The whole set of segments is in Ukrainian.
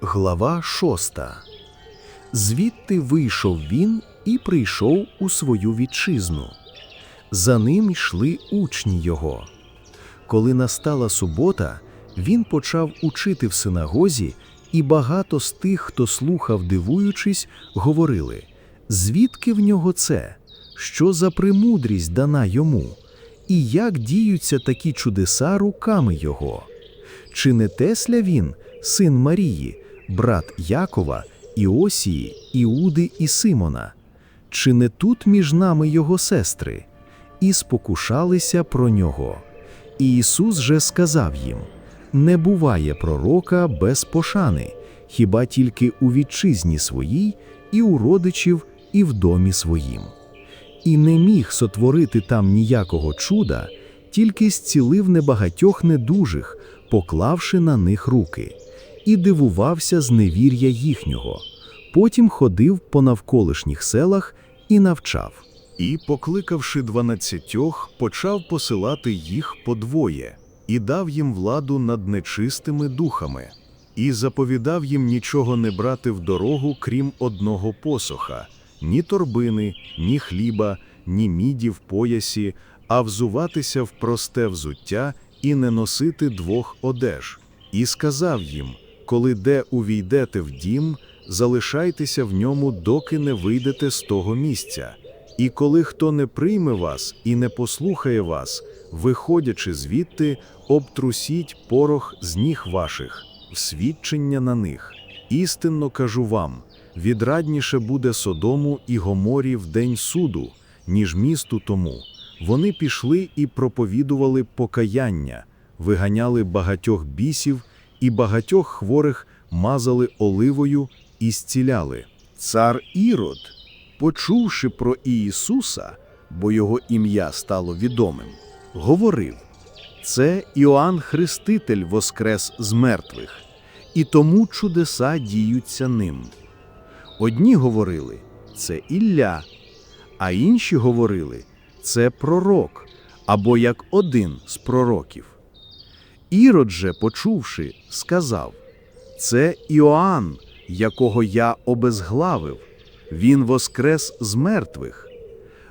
Глава шоста. Звідти вийшов він і прийшов у свою вітчизну. За ним йшли учні його. Коли настала субота, він почав учити в синагозі, і багато з тих, хто слухав, дивуючись, говорили: звідки в нього це? Що за премудрість дана йому? І як діються такі чудеса руками його? Чи не Тесля він, син Марії, брат Якова, Іосії, Іуди і Симона? Чи не тут між нами його сестри? І спокушалися про нього. І Ісус же сказав їм: Не буває пророка без пошани, хіба тільки у вітчизні своїй, і у родичів, і в домі своїм. І не міг сотворити там ніякого чуда, тільки зцілив небагатьох недужих, поклавши на них руки, і дивувався з невір'я їхнього. Потім ходив по навколишніх селах і навчав. І, покликавши дванадцятьох, почав посилати їх подвоє, і дав їм владу над нечистими духами, і заповідав їм нічого не брати в дорогу, крім одного посоха, ні торбини, ні хліба, ні міді в поясі, а взуватися в просте взуття і не носити двох одеж. І сказав їм: коли де увійдете в дім, залишайтеся в ньому, доки не вийдете з того місця. І коли хто не прийме вас і не послухає вас, виходячи звідти, обтрусіть порох з ніг ваших, свідчення на них. Істинно кажу вам: відрадніше буде Содому і Гоморі в день суду, ніж місту тому. Вони пішли і проповідували покаяння, виганяли багатьох бісів і багатьох хворих мазали оливою і зціляли. Цар Ірод, почувши про Ісуса, бо його ім'я стало відомим, говорив: Це Іоанн Хреститель воскрес з мертвих, і тому чудеса діються ним. Одні говорили, це Ілля, а інші говорили, це пророк, або як один з пророків. Ірод же, почувши, сказав: Це Іоанн, якого я обезглавив, він воскрес з мертвих.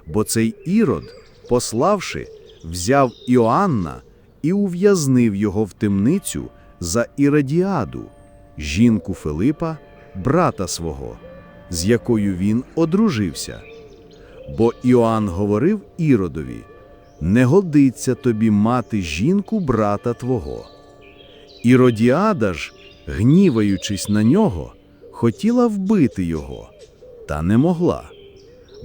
Бо цей Ірод, пославши, взяв Іоанна і ув'язнив його в темницю за Іродіаду, жінку Филипа, брата свого, з якою він одружився. Бо Іоанн говорив Іродові: Не годиться тобі мати жінку брата твого. Іродіада ж, гніваючись на нього, хотіла вбити його, та не могла.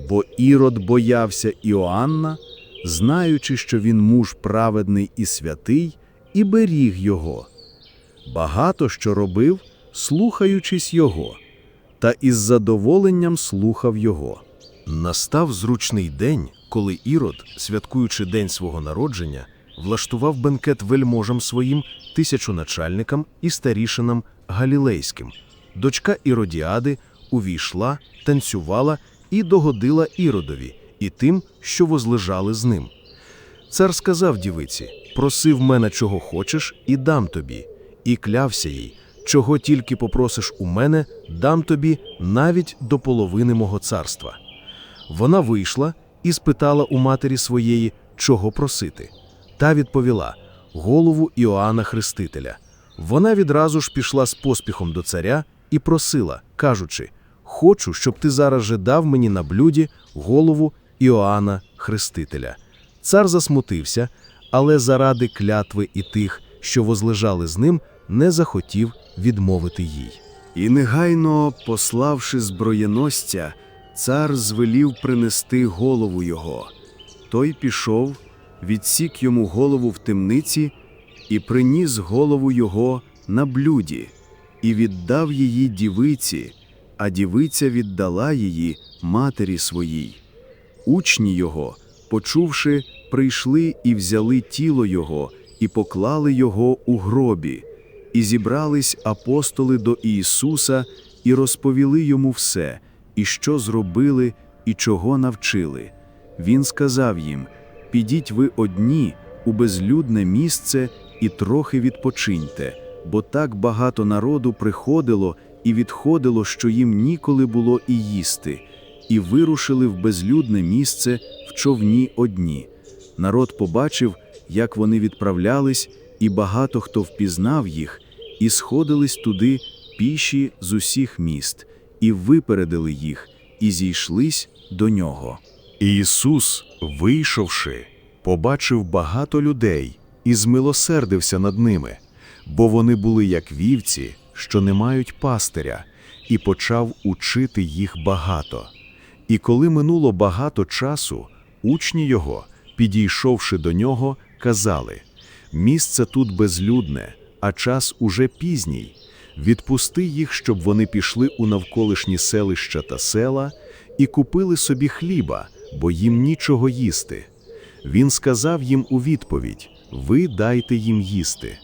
Бо Ірод боявся Іоанна, знаючи, що він муж праведний і святий, і беріг його. Багато що робив, слухаючись його, та із задоволенням слухав його. Настав зручний день, коли Ірод, святкуючи день свого народження, влаштував бенкет вельможам своїм, тисячоначальникам і старішинам галілейським. Дочка Іродіади увійшла, танцювала і догодила Іродові і тим, що возлежали з ним. Цар сказав дівиці: проси в мене, чого хочеш, і дам тобі, і клявся їй, чого тільки попросиш у мене, дам тобі навіть до половини мого царства. Вона вийшла і спитала у матері своєї, чого просити. Та відповіла голову Іоанна Хрестителя. Вона відразу ж пішла з поспіхом до царя і просила, кажучи: Хочу, щоб ти зараз же дав мені на блюді голову Іоанна Хрестителя. Цар засмутився, але заради клятви і тих, що возлежали з ним, не захотів відмовити їй. І негайно, пославши зброєносця, цар звелів принести голову його. Той пішов, відсік йому голову в темниці і приніс голову його на блюді, і віддав її дівиці, а дівиця віддала її матері своїй. Учні його, почувши, прийшли і взяли тіло його, і поклали його у гробі, і зібрались апостоли до Ісуса і розповіли йому все, і що зробили, і чого навчили. Він сказав їм: Підіть ви одні у безлюдне місце і трохи відпочиньте, бо так багато народу приходило і відходило, що їм ніколи було і їсти, і вирушили в безлюдне місце в човні одні. Народ побачив, як вони відправлялись, і багато хто впізнав їх, і сходились туди піші з усіх міст, і випередили їх, і зійшлись до нього. Ісус, вийшовши, побачив багато людей і змилосердився над ними, бо вони були як вівці, що не мають пастиря, і почав учити їх багато. І коли минуло багато часу, учні його, підійшовши до нього, казали: Місце тут безлюдне, а час уже пізній. Відпусти їх, щоб вони пішли у навколишні селища та села і купили собі хліба, бо їм нічого їсти. Він сказав їм у відповідь: Ви дайте їм їсти.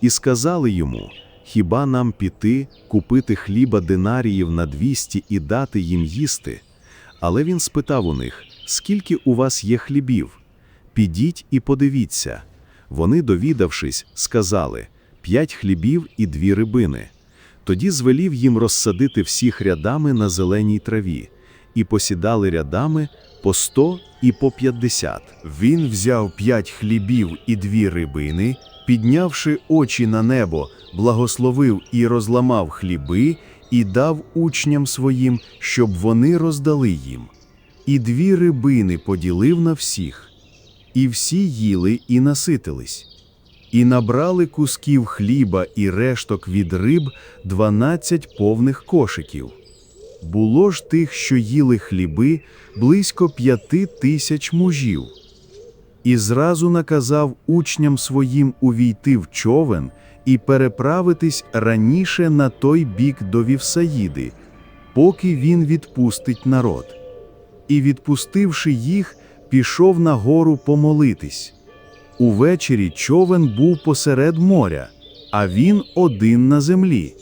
І сказали йому: Хіба нам піти, купити хліба динаріїв на двісті і дати їм їсти? Але він спитав у них: Скільки у вас є хлібів? Підіть і подивіться. Вони, довідавшись, сказали: П'ять хлібів і дві рибини. Тоді звелів їм розсадити всіх рядами на зеленій траві, і посідали рядами по сто і по п'ятдесят. Він взяв п'ять хлібів і дві рибини, піднявши очі на небо, благословив і розламав хліби, і дав учням своїм, щоб вони роздали їм. І дві рибини поділив на всіх, і всі їли і наситились. І набрали кусків хліба і решток від риб дванадцять повних кошиків. Було ж тих, що їли хліби, близько п'яти тисяч мужів. І зразу наказав учням своїм увійти в човен і переправитись раніше на той бік до Вівсаїди, поки він відпустить народ. І, відпустивши їх, пішов на гору помолитись. Увечері човен був посеред моря, а він один на землі.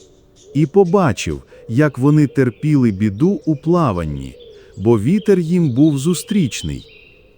І побачив, як вони терпіли біду у плаванні, бо вітер їм був зустрічний.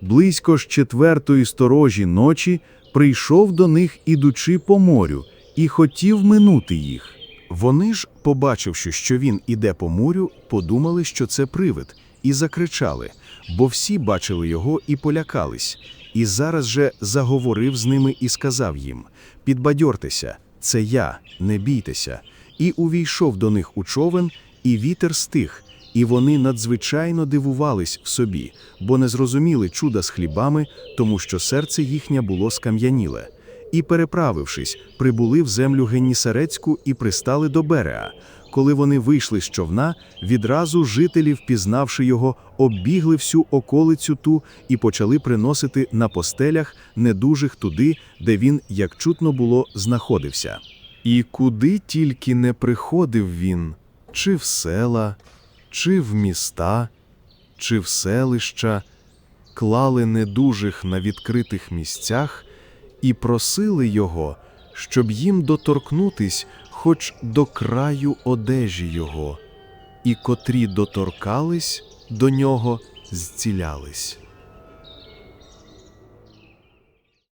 Близько ж четвертої сторожі ночі прийшов до них, ідучи по морю, і хотів минути їх. Вони ж, побачивши, що він іде по морю, подумали, що це привид, і закричали, бо всі бачили його і полякались. І зараз же заговорив з ними і сказав їм: Підбадьортеся, це я, не бійтеся. І увійшов до них у човен, і вітер стих, і вони надзвичайно дивувались в собі, бо не зрозуміли чуда з хлібами, тому що серце їхнє було скам'яніле. І, переправившись, прибули в землю Геннісарецьку і пристали до берега. Коли вони вийшли з човна, відразу жителі, впізнавши його, оббігли всю околицю ту і почали приносити на постелях недужих туди, де він, як чутно було, знаходився. І куди тільки не приходив він, чи в села, чи в міста, чи в селища, клали недужих на відкритих місцях і просили його, щоб їм доторкнутись хоч до краю одежі його, і котрі доторкались до нього, зцілялись.